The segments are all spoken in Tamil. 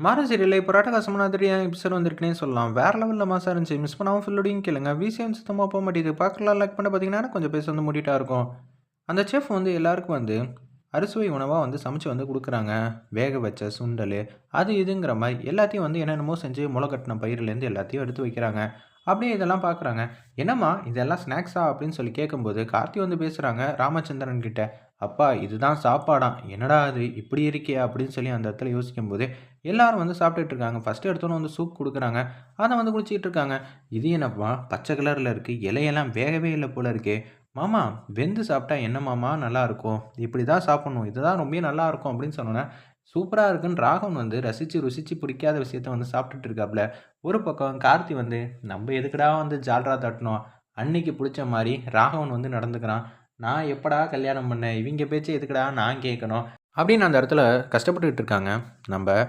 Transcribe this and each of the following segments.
மாற சீரியல்ல இப்போ ராட்டகாசமான அதிரியான எபிசோட் வந்திருக்குன்னே சொல்லலாம். வேற லெவலில் மாசா இருந்துச்சு. மிஸ் பண்ணாமல் ஃபுல்லோடையும் கேளுங்க. விசிஎம் சுத்தமாக போக மாட்டேங்குது. பார்க்கலாம் லைக் பண்ண பார்த்தீங்கன்னா, கொஞ்சம் பேச வந்து மூடிட்டா இருக்கும். அந்த செஃப் வந்து எல்லாருக்கும் வந்து அறுசுவை உணவாக வந்து சமைச்சு வந்து கொடுக்குறாங்க வேக வச்ச சுண்டல் அது இதுங்கிற மாதிரி எல்லாத்தையும் வந்து என்னென்னமோ செஞ்சு முளை கட்டின பயிர்லேருந்து எல்லாத்தையும் எடுத்து வைக்கிறாங்க. அப்படியே இதெல்லாம் பார்க்குறாங்க. "என்னம்மா இதெல்லாம் ஸ்நாக்ஸா?" அப்படின்னு சொல்லி கேட்கும்போது, கார்த்தி வந்து பேசுகிறாங்க ராமச்சந்திரன் கிட்ட. "அப்பா இதுதான் சாப்பாடாம். என்னடா இது இப்படி இருக்கே!" அப்படின்னு சொல்லி அந்த இடத்துல யோசிக்கும்போது, எல்லாரும் வந்து சாப்பிட்டுட்டு இருக்காங்க. ஃபஸ்ட்டு எடுத்தோன்னு வந்து சூப் கொடுக்குறாங்க அதை வந்து குடிச்சிக்கிட்டு இருக்காங்க. "இது என்னப்பா பச்சை கலரில் இருக்குது இலையெல்லாம் வேகவே இல்லை போல இருக்கே!" "மாமா வெந்து சாப்பிட்டா என்ன மாமா நல்லாயிருக்கும் இப்படி தான் சாப்பிட்ணும் இதுதான் ரொம்பவே நல்லாயிருக்கும் அப்படின்னு சொன்னோன்னே சூப்பராக இருக்குன்னு ராகவன் வந்து ரசிச்சு, ருசித்து பிடிக்காத விஷயத்த வந்து சாப்பிட்டுட்டு இருக்காப்புல. ஒரு பக்கம் கார்த்தி வந்து, நம்ம எதுக்குடா வந்து ஜால்ரா தட்டணும்? அன்னைக்கு பிடிச்ச மாதிரி ராகவன் வந்து நடந்துக்கிறான். நான் எப்படா கல்யாணம் பண்ணேன்? இவங்க பேச்சு எதுக்குடா நான் கேட்கணும்?" அப்படின்னு அந்த இடத்துல கஷ்டப்பட்டுக்கிட்டு இருக்காங்க. நம்ம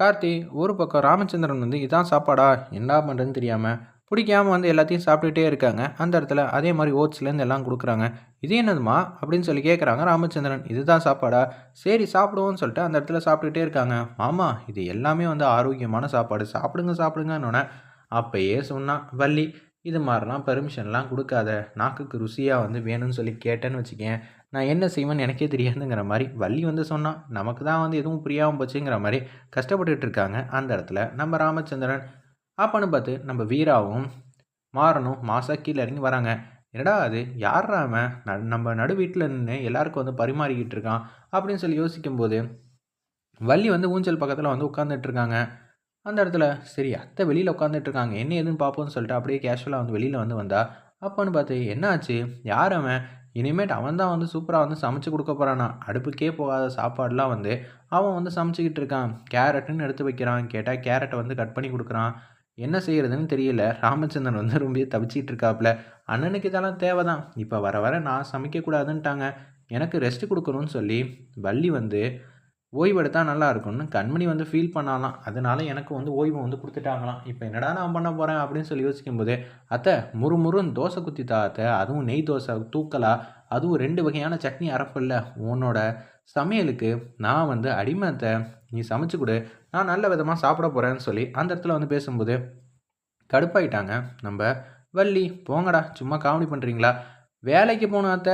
கார்த்தி ஒரு பக்கம் ராமச்சந்திரன் வந்து இதான் சாப்பாடா? என்ன பண்ணுறதுன்னு தெரியாமல் பிடிக்காம வந்து எல்லாத்தையும் சாப்பிட்டுக்கிட்டே இருக்காங்க. அந்த இடத்துல அதே மாதிரி ஓட்ஸ்லேருந்து எல்லாம் கொடுக்குறாங்க "இது என்னதும்மா?" அப்படின்னு சொல்லி கேட்குறாங்க ராமச்சந்திரன். "இதுதான் சாப்பாடா? சரி சாப்பிடுவோம்னு" சொல்லிட்டு அந்த இடத்துல சாப்பிட்டுக்கிட்டே இருக்காங்க. "மாமா இது எல்லாமே வந்து ஆரோக்கியமான சாப்பாடு. சாப்பிடுங்க சாப்பிடுங்கன்னோனே, அப்போயே சொன்னா வள்ளி, "இது மாதிரிலாம் பெர்மிஷன்லாம் கொடுக்காத நாக்குக்கு ருசியாக வந்து வேணும்னு சொல்லி கேட்டேன்னு வச்சுக்கேன் நான் என்ன செய்வேன்னு எனக்கே தெரியாதுங்கிற மாதிரி வள்ளி வந்து சொன்னால் நமக்கு தான் வந்து எதுவும் புரியாமல் போச்சுங்கிற மாதிரி கஷ்டப்பட்டுட்டு இருக்காங்க. அந்த இடத்துல நம்ம ராமச்சந்திரன். அப்பன்னு பார்த்து நம்ம வீராவும், மாறனும் மாசா கீழே இறங்கி வராங்க. "என்னடா அது யார் அவன்? ந நம்ம நடு வீட்டில் நின்று எல்லாருக்கும் வந்து பரிமாறிக்கிட்டு இருக்கான்." அப்படின்னு சொல்லி யோசிக்கும்போது, வள்ளி வந்து ஊஞ்சல் பக்கத்தில் வந்து உட்காந்துட்டு இருக்காங்க. அந்த இடத்துல சரி அத்தை வெளியில் உட்காந்துட்ருக்காங்க என்ன ஏதுன்னு பார்ப்போம்னு சொல்லிட்டு அப்படியே கேஷுவலாக வந்து வெளியில் வந்து வந்தா, அப்போன்னு பார்த்து, என்னாச்சு யார் அவன்? இனிமேட் அவன் தான் வந்து சூப்பராக வந்து சமைச்சு கொடுக்க போகிறானா அடுப்புக்கே போகாத சாப்பாடெலாம் வந்து அவன் வந்து சமைச்சிக்கிட்டு இருக்கான். கேரட்டுன்னு எடுத்து வைக்கிறான். கேட்டால் கேரட்டை வந்து கட் பண்ணி கொடுக்குறான் என்ன செய்கிறதுன்னு தெரியல." ராமச்சந்திரன் வந்து ரொம்பவே தவிச்சிக்கிட்டு இருக்காப்புல. "அண்ணனுக்கு இதெல்லாம் தேவை தான். இப்போ வர வர நான் சமைக்கக்கூடாதுன்ட்டாங்க. எனக்கு ரெஸ்ட் கொடுக்கணும்னு சொல்லி வள்ளி வந்து ஓய்வெடுத்தால் நல்லா இருக்கும்னு கண்மணி வந்து ஃபீல் பண்ணலாம் அதனால எனக்கு வந்து ஓய்வு வந்து கொடுத்துட்டாங்களாம் இப்போ என்னடா நான் பண்ண போகிறேன் அப்படின்னு சொல்லி யோசிக்கும்போது, "அத்தை முறுமுறுன்னு தோசை குத்தி தா அத்தை. அதுவும் நெய் தோசை தூக்கலா. அதுவும் ரெண்டு வகையான சட்னி அரப்பில்ல உன்னோட சமையலுக்கு நான் வந்து அடிமை அத்தை. நீ சமைச்சு கொடு நான் நல்ல விதமாக சாப்பிட போகிறேன்னு சொல்லி அந்த இடத்துல வந்து பேசும்போது, கடுப்பாயிட்டாங்க நம்ம வள்ளி. "போங்கடா சும்மா காமெடி பண்ணுறீங்களா வேலைக்கு போனாத்த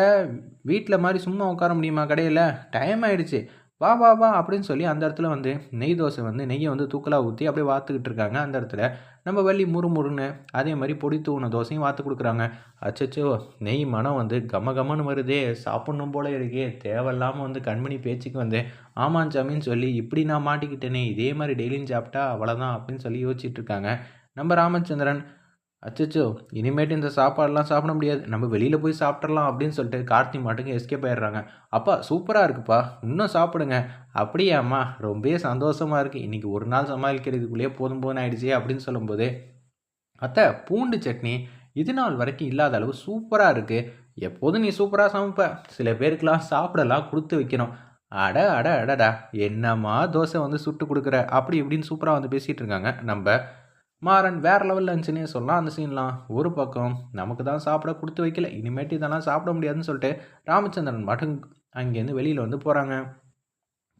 அத்தை. மாதிரி சும்மா உட்கார முடியுமா கடையில் டைம் ஆயிடுச்சு. வா வா வா" அப்படின்னு சொல்லி அந்த இடத்துல வந்து நெய் தோசை வந்து நெய்ய வந்து தூக்கலாக ஊற்றி அப்படியே வாத்துக்கிட்டு இருக்காங்க. அந்த இடத்துல நம்ம வள்ளி முறுமுறுன்னு அதே மாதிரி பொடி தூவுன தோசையும் வாத்து கொடுக்குறாங்க "அச்சச்சோ! நெய் மனம் வந்து கம கமன்னு வருதே. சாப்பிட்ணும் போல இருக்கே. தேவையில்லாமல் வந்து கண்மணி பேச்சுக்கு வந்து ஆமாம் சாமின்னு சொல்லி இப்படி நான் மாட்டிக்கிட்டேனே. இதே மாதிரி டெய்லியும் சாப்பிட்டா அவ்வளோதான்." அப்படின்னு சொல்லி யோசிச்சுட்டு இருக்காங்க. நம்ம ராமச்சந்திரன், அச்சோ இனிமேட்டு இந்த சாப்பாடெலாம் சாப்பிட முடியாது. நம்ம வெளியில் போய் சாப்பிட்றலாம்." அப்படின்னு சொல்லிட்டு கார்த்தி மாட்டுக்கு எஸ்கேப் ஆயிடுறாங்க. "அப்பா சூப்பராக இருக்குப்பா. இன்னும் சாப்பிடுங்க." "அப்படியாம்மா? ரொம்ப சந்தோஷமாக இருக்குது இன்றைக்கி ஒரு நாள் சமாளிக்கிறதுக்குள்ளேயே போதும் போதும் ஆயிடுச்சே." அப்படின்னு சொல்லும்போது, "அத்தை பூண்டு சட்னி இது நாள் வரைக்கும் இல்லாத அளவு சூப்பராக இருக்குது எப்போதும் நீ சூப்பராக சமைப்ப. சில பேருக்கெலாம் சாப்பிடலாம் கொடுத்து வைக்கணும்." "அட அட அடடா! என்னம்மா தோசை வந்து சுட்டு கொடுக்குற அப்படி இப்படின்னு சூப்பராக வந்து பேசிகிட்டு இருக்காங்க. நம்ம மாறன் வேற லெவலில் இருந்துச்சுன்னே சொல்லலாம் அந்த சீன்லாம். ஒரு பக்கம் நமக்கு தான் சாப்பிட கொடுத்து வைக்கல. இனிமேட்டு இதெல்லாம் சாப்பிட முடியாதுன்னு சொல்லிட்டு ராமச்சந்திரன் மட்டும் அங்கேருந்து வெளியில் வந்து போகிறாங்க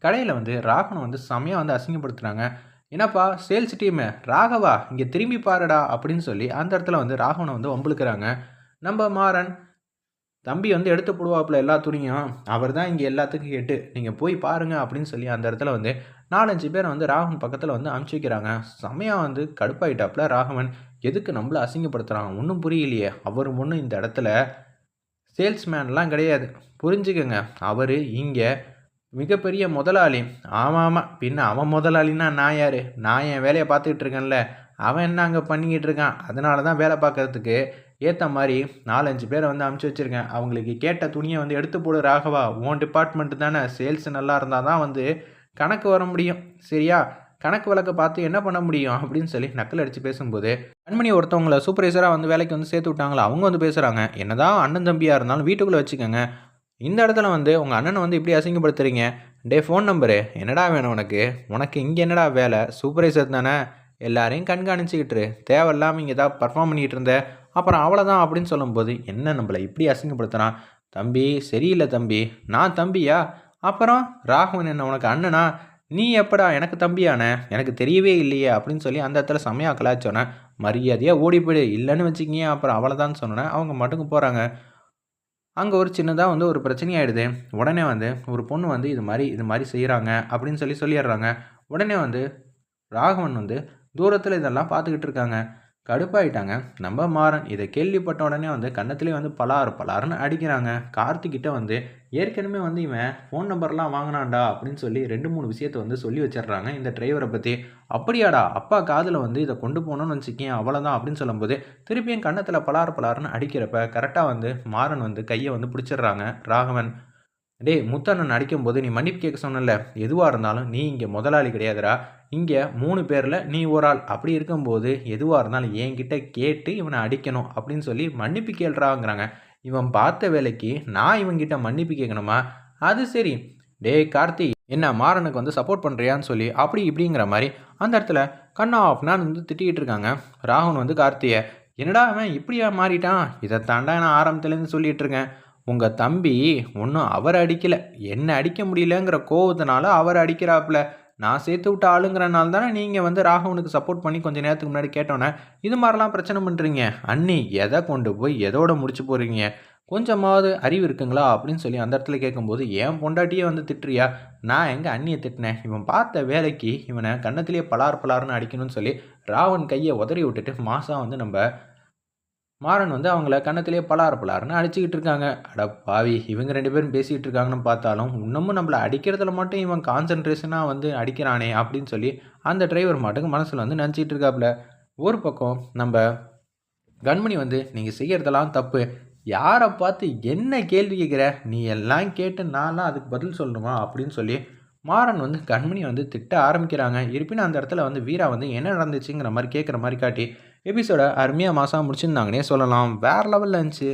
கடையில் வந்து ராகவன வந்து செமையாக வந்து அசிங்கப்படுத்துகிறாங்க "என்னப்பா சேல்ஸ் டீமு ராகவா இங்கே திரும்பி பாருடா." அப்படின்னு சொல்லி அந்த இடத்துல வந்து ராகவனை வந்து வம்புழுக்கிறாங்க நம்ம மாறன், "தம்பி வந்து எடுத்து போடுவாப்புல எல்லா துணியும். அவர் தான் இங்கே எல்லாத்துக்கும் கேட்டு நீங்கள் போய் பாருங்கள் அப்படின்னு சொல்லி அந்த இடத்துல வந்து நாலஞ்சு பேரை வந்து ராகவன் பக்கத்தில் வந்து அமுச்சு வைக்கிறாங்க. செமையா வந்து கடுப்பாயிட்டாப்புல ராகவன். எதுக்கு நம்மள அசிங்கப்படுத்துகிறாங்க ஒன்றும் புரியலையே. அவர் ஒன்றும் இந்த இடத்துல சேல்ஸ்மேன்லாம் கிடையாது. புரிஞ்சுக்கங்க. அவர் இங்கே மிகப்பெரிய முதலாளி. ஆமாம் பின்ன அவன் முதலாளின்னா நான் யார் நான் என் வேலையை பார்த்துக்கிட்டு இருக்கேன்ல. அவன் என்ன அங்கே பண்ணிக்கிட்டு இருக்கான்? அதனால தான் வேலை பார்க்கறதுக்கு ஏற்ற மாதிரி நாலஞ்சு பேரை வந்து அமுச்சு வச்சுருக்கேன் அவங்களுக்கு கேட்ட துணியை வந்து எடுத்து போடு ராகவா. உன் டிபார்ட்மெண்ட்டு தானே. சேல்ஸ் நல்லா இருந்தால் தான் வந்து கணக்கு வர முடியும். சரியா? கணக்கு வழக்க பார்த்து என்ன பண்ண முடியும்?" அப்படின்னு சொல்லி நக்கல் அடித்து பேசும்போது, கண்மணி ஒருத்தவங்கள சூப்பர்வைசராக வந்து வேலைக்கு வந்து சேர்த்து விட்டாங்களா அவங்க வந்து பேசுகிறாங்க "என்னதான் அண்ணன் தம்பியாக இருந்தாலும் வீட்டுக்குள்ளே வச்சுக்கோங்க இந்த இடத்துல வந்து உங்கள் அண்ணனை வந்து இப்படி அசிங்கப்படுத்துறீங்க. டே ஃபோன் நம்பரு என்னடா வேணும் உனக்கு? உனக்கு இங்கே என்னடா வேலை? சூப்பர்வைசர் தானே. எல்லாரையும் கண்காணிச்சிக்கிட்டு தேவையில்லாமல் இங்கே இங்க ஏதாவது பண்ணிகிட்டு இருந்தேன் இருந்த, அப்புறம் அவ்வளோதான்." அப்படின்னு சொல்லும்போது, "என்ன நம்மளை இப்படி அசிங்கப்படுத்துகிறான் தம்பி சரியில்லை தம்பி." "நான் தம்பியா? அப்புறம் ராகவன் என்ன உனக்கு அண்ணனா? நீ எப்படா எனக்கு தம்பியான? எனக்கு தெரியவே இல்லையே அப்படின்னு சொல்லி அந்த இடத்துல செம்மையாக கலாச்சோன்னே மரியாதையாக ஓடி போயிடு. இல்லைன்னு வச்சுக்கிங்க. அப்புறம் அவ்வளோதான் சொன்னேன். அவங்க மட்டுக்கு போகிறாங்க அங்கே ஒரு சின்னதாக வந்து ஒரு பிரச்சனையாயிடுது. உடனே வந்து ஒரு பொண்ணு வந்து இது மாதிரி இது மாதிரி செய்கிறாங்க அப்படின்னு சொல்லி சொல்லிடுறாங்க. உடனே வந்து ராகவன் வந்து தூரத்தில் இதெல்லாம் பார்த்துக்கிட்டு இருக்காங்க. கடுப்பாயிட்டாங்க. நம்ம மாறன் இதை கேள்விப்பட்ட உடனே வந்து கன்னத்துலேயே வந்து பலாறு பலாருன்னு அடிக்கிறாங்க. கார்த்திக்கிட்ட வந்து ஏற்கனவே வந்து இவன் ஃபோன் நம்பர்லாம் வாங்கினான்டா அப்படின்னு சொல்லி ரெண்டு மூணு விஷயத்த வந்து சொல்லி வச்சிடுறாங்க இந்த டிரைவரை பற்றி அப்படியாடா அப்பா காதில் வந்து இதை கொண்டு போகணும்னு வச்சுக்கேன் அவ்வளோதான் அப்படின்னு சொல்லும்போது திருப்பியும் கன்னத்தில் பலாறு பலாருன்னு அடிக்கிறப்ப கரெக்டாக வந்து மாறன் வந்து கையை வந்து பிடிச்சிடுறாங்க. ராகவன் டேய் முத்தண்ணன் அடிக்கும்போது நீ மன்னிப்பு கேட்க சொன்னல எதுவாக இருந்தாலும் நீ இங்கே முதலாளி கிடையாதுடா. இங்கே மூணு பேரில் நீ ஒரு ஆள். அப்படி இருக்கும்போது எதுவாக இருந்தாலும் என்கிட்ட கேட்டு இவனை அடிக்கணும் அப்படின்னு சொல்லி மன்னிப்பு கேள்றாங்கிறாங்க. இவன் பார்த்த வேலைக்கு நான் இவன்கிட்ட மன்னிப்பு கேட்கணுமா? அது சரி. டேய் கார்த்தி என்ன மாறனுக்கு வந்து சப்போர்ட் பண்ணுறியான்னு சொல்லி அப்படி இப்படிங்கிற மாதிரி அந்த இடத்துல கண்ணா ஆஃப்னான்னு வந்து திட்டிக்கிட்டு இருக்காங்க. ராகுன் வந்து கார்த்தியை என்னடா அவன் இப்படியா மாறிட்டான்? இதை தாண்டா நான் ஆரம்பத்துலேருந்து சொல்லிட்டு இருக்கேன். உங்கள் தம்பி ஒன்றும் அவர் அடிக்கலை. என்ன அடிக்க முடியலங்கிற கோவத்தினால அவர் அடிக்கிறாப்புல. நான் சேர்த்து விட்ட ஆளுங்கிறனால தானே நீங்கள் வந்து ராகவனுக்கு சப்போர்ட் பண்ணி கொஞ்சம் நேரத்துக்கு முன்னாடி கேட்டோன்னே இது மாதிரிலாம் பிரச்சனை பண்ணுறீங்க அண்ணி எதை கொண்டு போய் எதோட முடிச்சு போகிறீங்க கொஞ்சமாவது அறிவு இருக்குங்களா? அப்படின்னு சொல்லி அந்த இடத்துல கேட்கும்போது என் பொண்டாட்டியே வந்து திட்டுறியா? நான் எங்கள் அண்ணியை திட்டினேன்? இவன் பார்த்த வேலைக்கு இவனை கன்னத்திலேயே பலார் பலார்னு அடிக்கணும்னு சொல்லி ராவன் கையை உதறி விட்டுட்டு மாதம் வந்து நம்ம மாறன் வந்து அவங்கள கன்னத்திலே பலார் பலார்னு அடிச்சுக்கிட்டு இருக்காங்க. அட பாவி இவங்க ரெண்டு பேரும் பேசிக்கிட்டு இருக்காங்கன்னு பார்த்தாலும் இன்னமும் நம்மளை அடிக்கிறதுல மட்டும் இவன் கான்சன்ட்ரேஷனாக வந்து அடிக்கிறானே அப்படின்னு சொல்லி அந்த டிரைவர் மாட்டுக்கு மனசில் வந்து நினச்சிக்கிட்டு இருக்காப்புல ஒரு பக்கம் நம்ம கண்மணி வந்து நீங்கள் செய்கிறதெல்லாம் தப்பு. யாரை பார்த்து என்ன கேள்வி கேட்குற நீ எல்லாம் கேட்டு நான்லாம் அதுக்கு பதில் சொல்லணுமா? அப்படின்னு சொல்லி மாறன் வந்து கண்மணி வந்து திட்ட ஆரம்பிக்கிறாங்க. இருப்பினும் அந்த இடத்துல வந்து வீரா வந்து என்ன நடந்துச்சுங்கிற மாதிரி கேட்குற மாதிரி காட்டி எபிசோட அருமையாக மாதம் முடிச்சிருந்தாங்கன்னே சொல்லலாம். வேறு லெவலில் இருந்துச்சு.